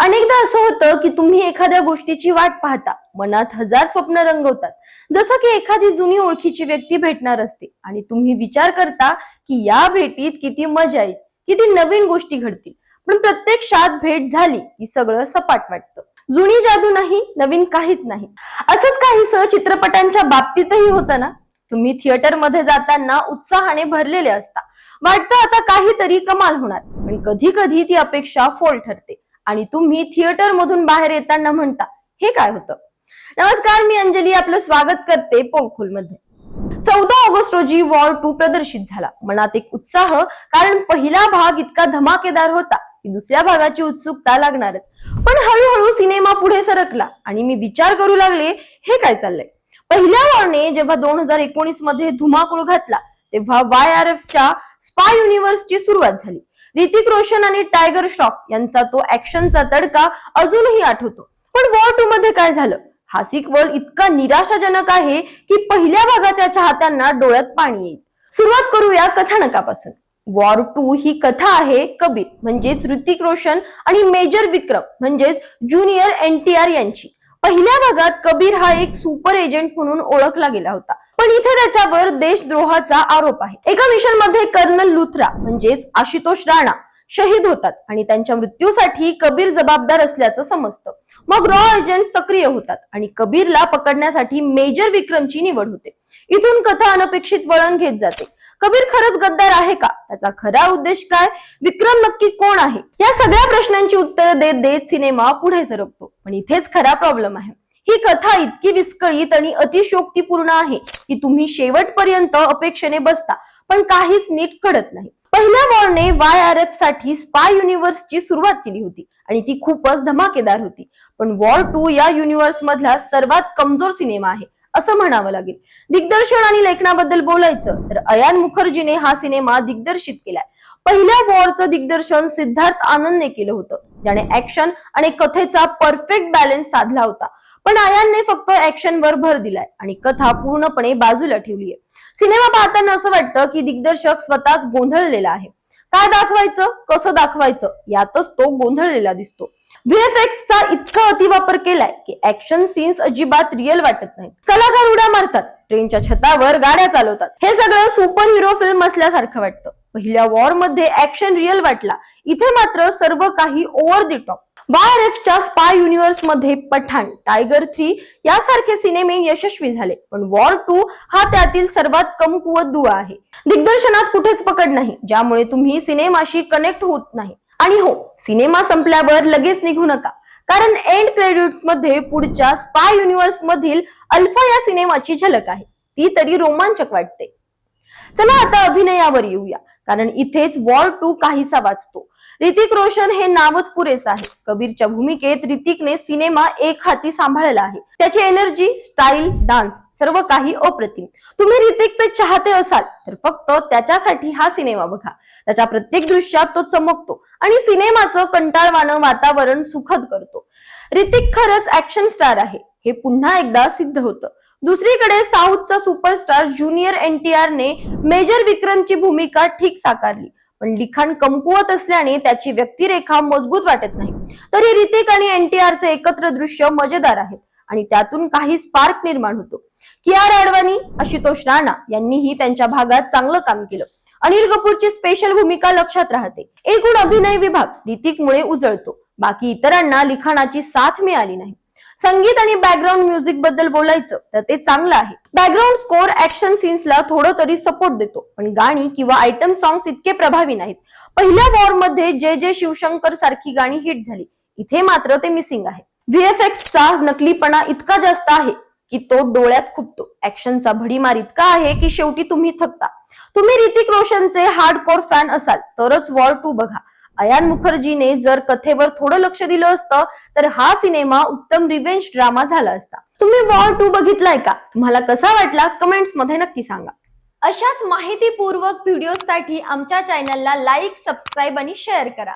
अनेकदा असं होतं की तुम्ही एखाद्या गोष्टीची वाट पाहता मनात हजार स्वप्न रंगवतात. जसं की एखादी जुनी ओळखीची व्यक्ती भेटणार असते आणि तुम्ही विचार करता की या भेटीत किती मजा येईल किती नवीन गोष्टी घडतील. पण प्रत्यक्षात भेट झाली की सगळं सपाट वाटतं. जुनी जादू नाही नवीन काहीच नाही. असंच काहीस चित्रपटांच्या बाबतीतही होतं ना? तुम्ही थिएटरमध्ये जाताना उत्साहाने भरलेले असता. वाटतं आता काहीतरी कमाल होणार पण कधी कधी ती अपेक्षा फोल ठरते. आणि तुम्ही थिएटर मधून बाहेर येताना म्हणता हे काय होतं? नमस्कार मी अंजली आपलं स्वागत करते पोंखोलमध्ये चौदा ऑगस्ट रोजी वॉर टू प्रदर्शित झाला. मनात एक उत्साह कारण पहिला भाग इतका धमाकेदार होता की दुसऱ्या भागाची उत्सुकता लागणारच. पण हळूहळू सिनेमा पुढे सरकला आणि मी विचार करू लागले हे काय चाललंय? पहिल्या वॉरने जेव्हा दोन हजार एकोणीसमध्ये धुमाकूळ घातला तेव्हा वाय आर एफच्या स्पाय युनिव्हर्सची सुरुवात झाली. ऋतिक रोशन आणि टायगर श्रॉफ यांचा तो ऍक्शनचा तडका अजूनही आठवतो. पण वॉर टू मध्ये काय झालं? हा सिक्वल इतका निराशाजनक आहे की पहिल्या भागाच्या चाहत्यांना डोळ्यात पाणी येईल. सुरुवात करूया कथानकापासून. वॉर टू ही कथा आहे कबीर म्हणजेच ऋतिक रोशन आणि मेजर विक्रम म्हणजेच ज्युनियर एन टी आर यांची. पहिल्या भागात कबीर हा एक सुपर एजंट म्हणून ओळखला गेला होता. पण इथे त्याच्यावर देशद्रोहाचा आरोप आहे. एका मिशनमध्ये कर्नल लुथरा म्हणजेच आशुतोष राणा शहीद होतात आणि त्यांच्या मृत्यूसाठी कबीर जबाबदार असल्याचं समजतं. मग रॉ एजंट सक्रिय होतात आणि कबीरला पकडण्यासाठी मेजर विक्रमची निवड होते. इथून कथा अनपेक्षित वळण घेत जाते. कबीर खरंच गद्दार आहे का? त्याचा खरा उद्देश काय? विक्रम नक्की कोण आहे? या सगळ्या प्रश्नांची उत्तरं देत देत सिनेमा पुढे सरकतो. पण इथेच खरा प्रॉब्लेम आहे. ही कथा इतकी विस्कळीत आणि अतिशोक्तीपूर्ण आहे की तुम्ही शेवटपर्यंत अपेक्षेने बसता पण काहीच नीट कळत नाही. पहिल्या वॉरने वाय आर एफसाठी स्पाय युनिव्हर्सची सुरुवात केली होती आणि ती खूपच धमाकेदार होती. पण वॉर टू या युनिव्हर्स मधला सर्वात कमजोर सिनेमा आहे असं म्हणावं लागेल. दिग्दर्शन आणि लेखनाबद्दल बोलायचं तर अयान मुखर्जीने हा सिनेमा दिग्दर्शित केलाय. पहिल्या वॉरचं दिग्दर्शन सिद्धार्थ आनंदने केलं होतं. ज्याने ऍक्शन आणि कथेचा परफेक्ट बॅलन्स साधला होता. पण आयानने फक्त ऍक्शन वर भर दिलाय आणि कथा पूर्णपणे बाजूला ठेवलीय. सिनेमा पाहताना असं वाटतं की दिग्दर्शक स्वतःच गोंधळलेला आहे. काय दाखवायचं? कसं दाखवायचं? यातच तो गोंधळलेला दिसतो. व्हीएफएक्सचा चा इतका अतिवापर केलाय की ऍक्शन सीन्स अजिबात रिअल वाटत नाहीत. कलाकार उड्या मारतात. ट्रेनच्या छतावर गाड्या चालवतात. हे सगळं सुपर हिरो फिल्म असल्यासारखं वाटतं. पहिल्या वॉरमध्ये ऍक्शन रिअल वाटला. इथे मात्र सर्व काही over the top Y F च्या स्पाय युनिव्हर्समध्ये पठाण टायगर थ्री यासारखे सिनेमे यशस्वी झाले. पण वॉर टू हा त्यातील सर्वात कमकुवत दुवा आहे. दिग्दर्शनात कुठेच पकड नाही ज्यामुळे तुम्ही सिनेमाशी कनेक्ट होत नाही. आणि हो सिनेमा संपल्यावर लगेच निघू नका. कारण एंड क्रेडिट्समध्ये पुढच्या स्पाय युनिव्हर्स मधील अल्फा या सिनेमाची झलक आहे. ती तरी रोमांचक वाटते. चला आता अभिनयावर येऊया. कारण इथेच वॉर टू काहीसा वाचतो. ऋतिक रोशन हे नावच पुरेस आहे. कबीरच्या भूमिकेत ऋतिकने सिनेमा एक हाती सांभाळला आहे. त्याची एनर्जी स्टाईल डान्स सर्व काही अप्रतिम. तुम्ही ऋतिकचे चाहते असाल तर फक्त त्याच्यासाठी हा सिनेमा बघा. त्याच्या प्रत्येक दृश्यात तो चमकतो आणि सिनेमाचं कंटाळवाणं वातावरण सुखद करतो. ऋतिक खरंच ऍक्शन स्टार आहे. हे पुन्हा एकदा सिद्ध होतं. दुसरीकडे साऊथचा सुपरस्टार ज्युनियर एन टी ने मेजर विक्रमची भूमिका ठीक साकारली. पण लिखाण कमकुवत असल्याने त्याची व्यक्तिरेखा मजबूत वाटत नाही. तरी रितिक आणि एन टी आरचे एकत्र दृश्य मजेदार आहेत आणि त्यातून काही स्पार्क निर्माण होतो. कियार अडवाणी आशुतोष राणा यांनीही त्यांच्या भागात चांगलं काम केलं. अनिल कपूरची स्पेशल भूमिका लक्षात राहते. एकूण अभिनय विभाग रितिकमुळे उजळतो. बाकी इतरांना लिखाणाची साथ मिळाली नाही. संगीत आणि बॅकग्राऊंड म्युझिकबद्दल बोलायचं तर ते चांगलं आहे. बॅकग्राऊंड स्कोर ऍक्शन सीन्सला थोडं तरी सपोर्ट देतो. पण गाणी किंवा आयटम सॉंग्स इतके प्रभावी नाहीत. पहिल्या वॉरमध्ये जे जे शिवशंकर सारखी गाणी हिट झाली इथे मात्र ते मिसिंग आहे. व्हीएफएक्सचा चा नकलीपणा इतका जास्त आहे की तो डोळ्यात खुपतो. ऍक्शनचा भडीमार इतका आहे की शेवटी तुम्ही थकता. तुम्ही ऋतिक रोशनचे हार्डकोर फॅन असाल तरच वॉर टू बघा. अयान मुखर्जीने जर कथेवर थोडं लक्ष दिलं असतं तर हा सिनेमा उत्तम रिव्हेंज ड्रामा झाला असता. तुम्ही वॉर टू बघितलाय का? तुम्हाला कसा वाटला? कमेंट्समध्ये नक्की सांगा. अशाच माहितीपूर्वक व्हिडिओसाठी आमच्या चॅनलला लाईक सबस्क्राईब आणि शेअर करा.